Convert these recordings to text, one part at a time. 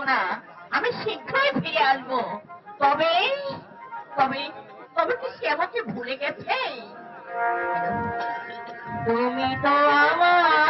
থাকব না। আমি শীঘ্রই ফিরে আসব। তবে তবে তবে কি সে আমাকে ভুলে গেছে? তুমি তো আমার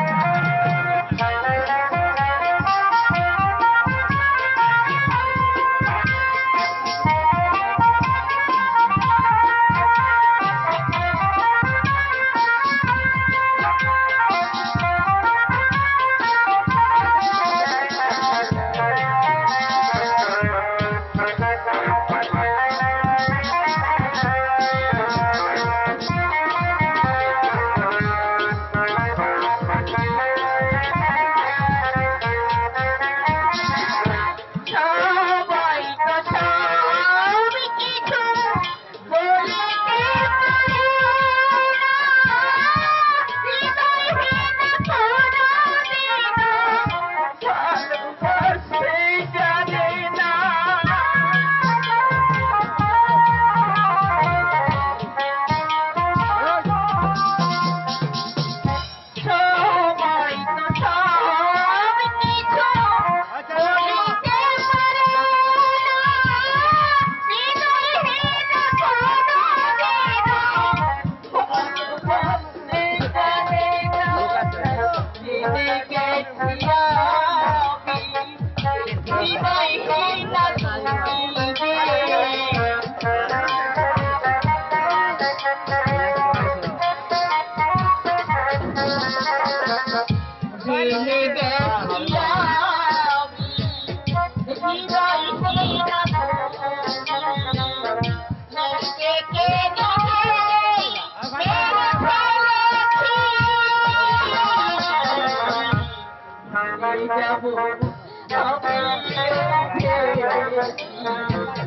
white, white, white. Thank you.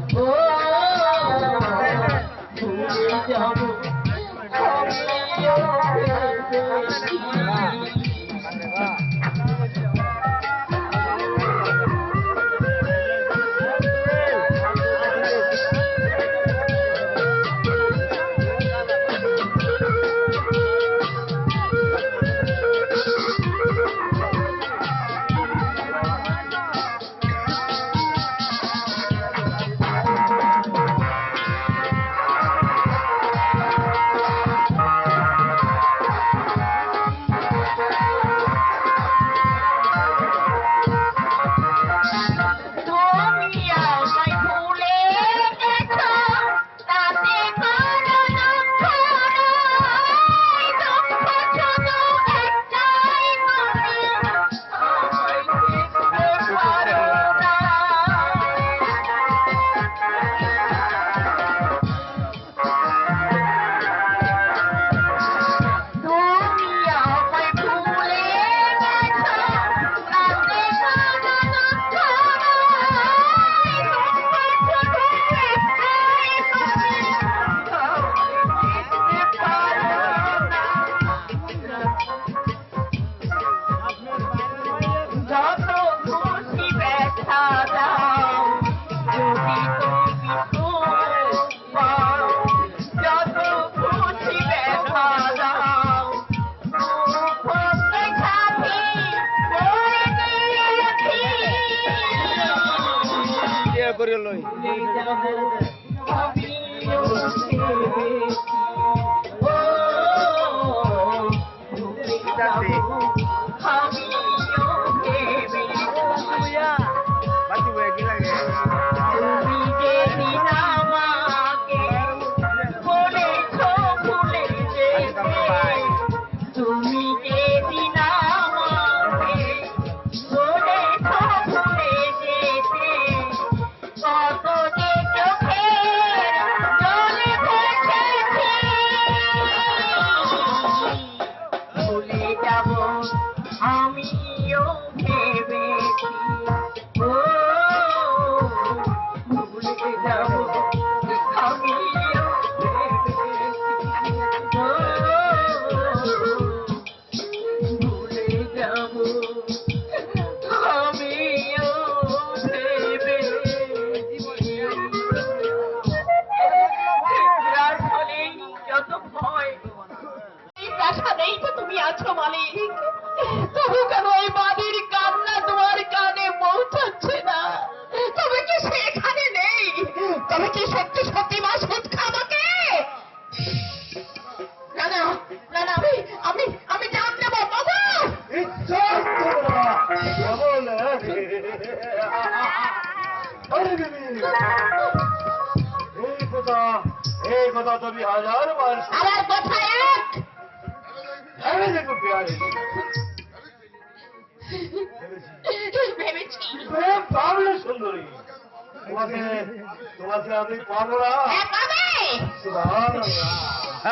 করে লই Thank you.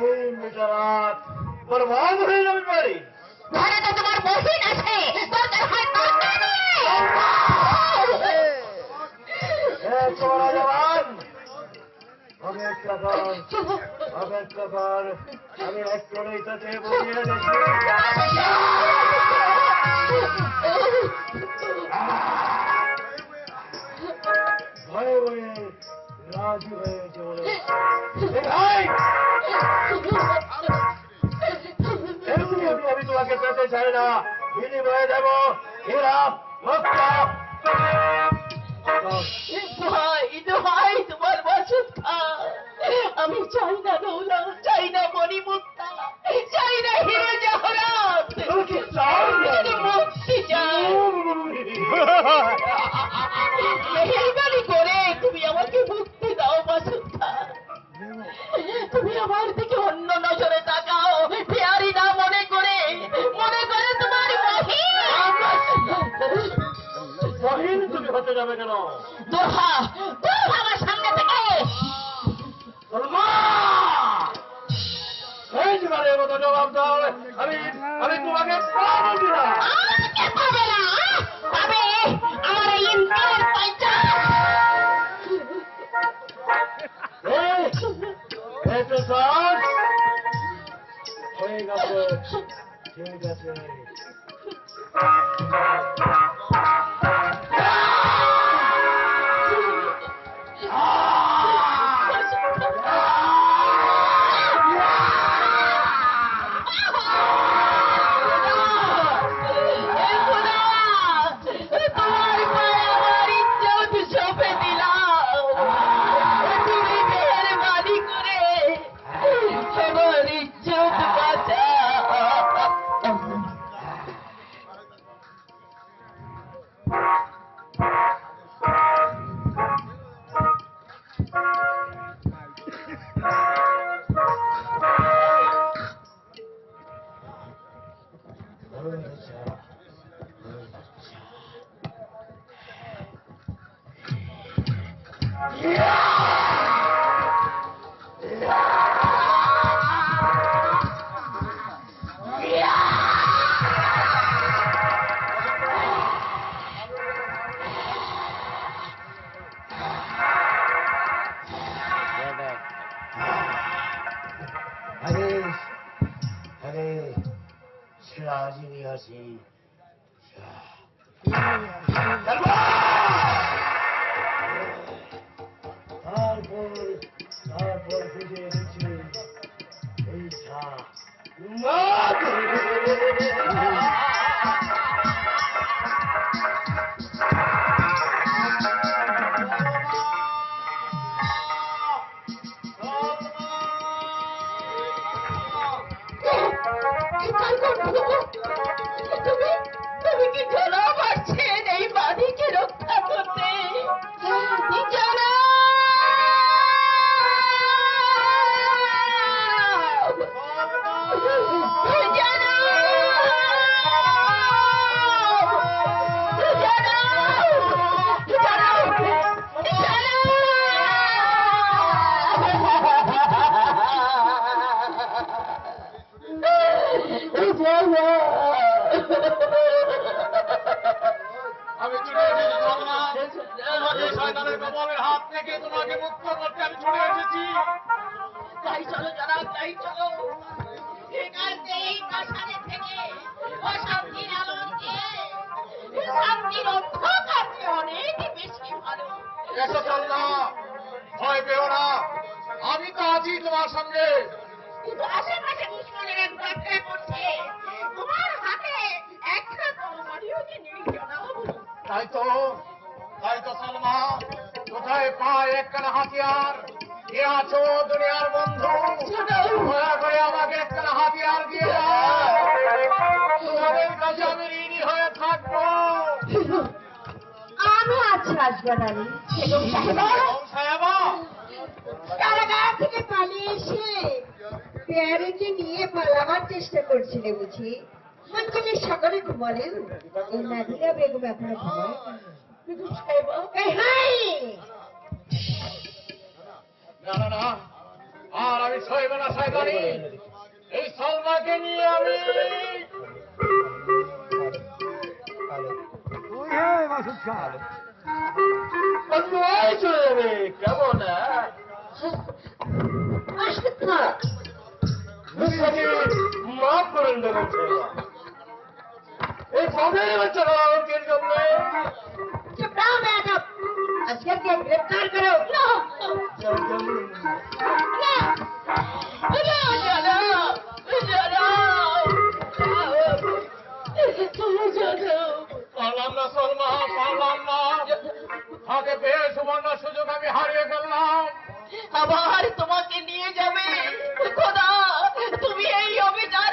এই মেজারাত আমি ভয়ে ভয়ে রাজি হয়ে চলে আমি চাই না বিনিময়ে দেব হীরা তোমার বাসুদ খা আমি চাই না দৌলা চাই না মণিমুক্ত। তোমাকে আছি করতে আমি ছুটে এসেছি। তাই চলো যারা তাই চলো। এখান থেকে কাশারে থেকে অশান্তির আলোকে শান্তির অন্ধকারকে অনেক বেশি ভালো। এসো চন্দ্রা ভয় পেও না। আমি তো আছি তোমার সঙ্গে। কিন্তু আশেপাশে দুশ্মনের এক করছে তোমার হাতে একটা তরবারিও যে নেই তাই তো। তাই তো সালমা কোথায় পায় একখানা হাতিয়ার? কে আছো দুনিয়ার বন্ধু? দয়া করে আমাকে একখানা হাতিয়ার দিয়ে তোমাদের কাছে আমি ঋণী হয়ে থাকব। আমি আছি সাহেবা কারাগার থেকে পালিয়ে এসে পেয়ারেকে নিয়ে পালাবার চেষ্টা করছিলে বুঝি? অঞ্চলের সকলে ঘুমালেন। এই নাদিরা বেগম এখনও ঘুমায়। না না না। আর আমি সইব না শয়তানি। এই সালমাকে নিয়ে আমি কেমন বিশ্বাসী মাফ করেন দেবেন এই কবে বাচ্চারা আমাদের জন্য চুপ রাও বেয়াদব আজকে গ্রেফতার করো? আমি হারিয়ে গেলাম আবার তোমাকে নিয়ে যাবে। খোদা তুমি এই অভিযান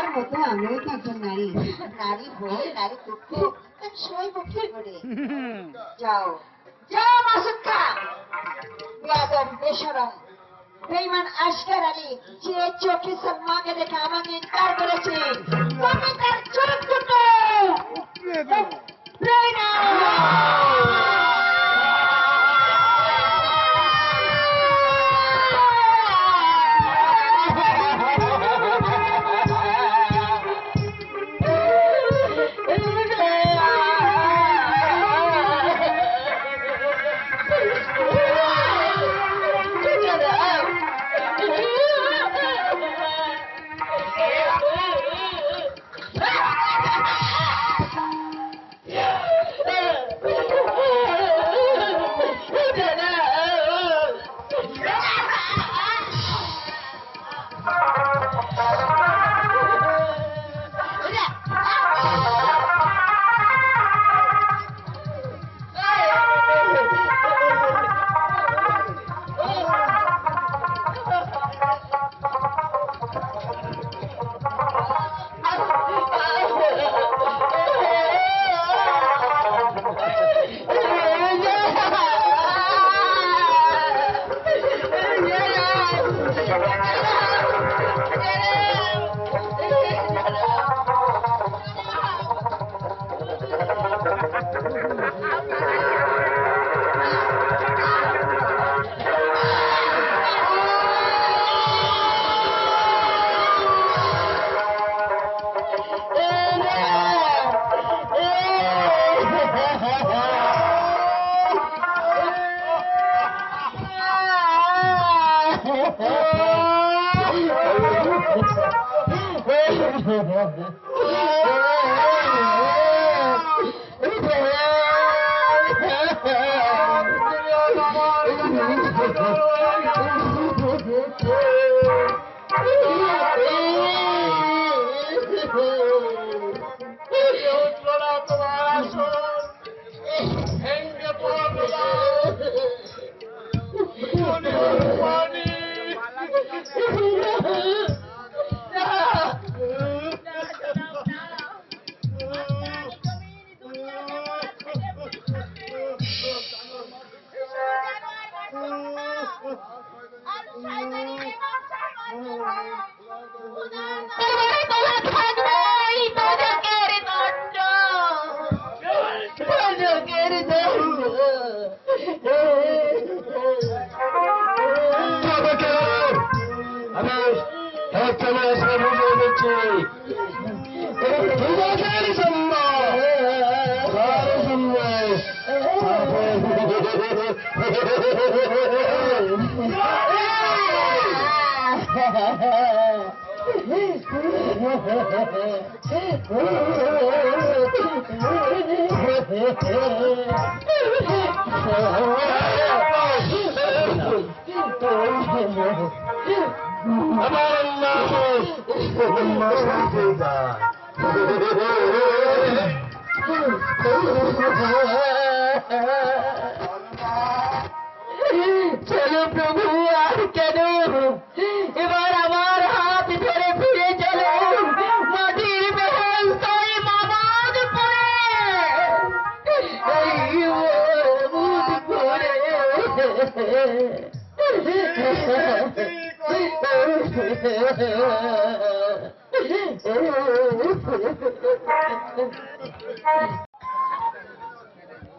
সলমার মতো আমিও তো একজন নারী। নারী বই নারী দুঃখ সবাই মুক্তি করে যাও। যাও খান বেয়াদব বেসরম। বেইমান আশকার আলী যে চোখে সলমাকে দেখে আমাকে ইনকার করেছে তুমি তার চোখ দুটো Oh, আমার চলো প্রভু আর কেন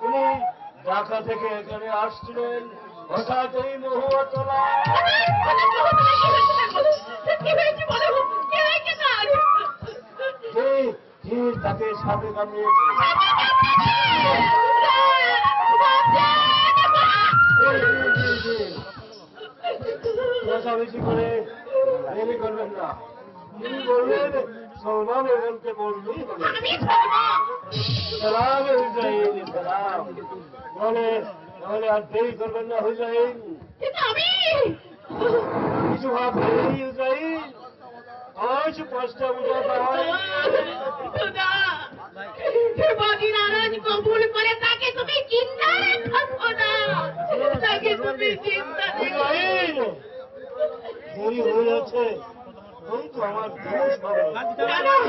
উনি ঢাকা থেকে এখানে আসছিলেন। হঠাৎ এই মহুয়া তোলা তাকে সাথে কামিয়েছে বেশি করে দেরি করবেন না। তিনি বললেন সলমান সালাম সালাম। বলে তাহলে আর দেরি করবেন না কিন্তু কিছু ভাববেন হুসাইন। আজ পাঁচটা হয় বাকি নারাজ কবুল করে তাকে তুমি চিন্তা তাকে তুমি চিন্তা হয়ে যাচ্ছে। আমার দোষ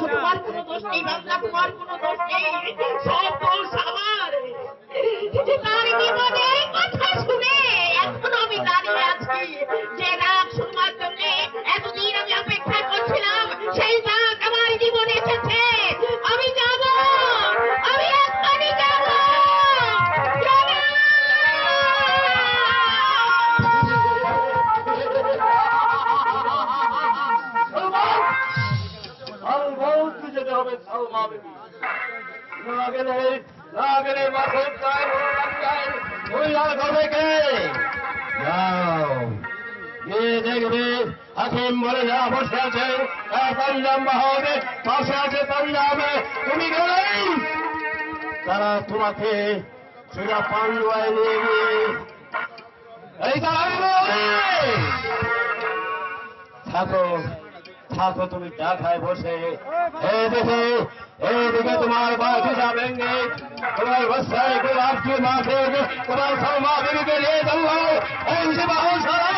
তোমার কোনো দোষ নেই বাংলা তোমার কোনো দোষ নেই। সব দোষ না গেলে না গেলে মাথুর চায় বড় রাস্তায় ওই আর হবে কে গিয়ে তার তোমাকে সেটা পাঞ্জুয়ায় নিয়ে থাকো। থাকো তুমি খায় বসে। এই দেখো এইদিকে তোমার বাকিটা ভেঙে তোমার বস্তায় গোলাপ কি মাথে তোমার সলমা বিবিকে নিয়ে চলো এই যে বাহু সারা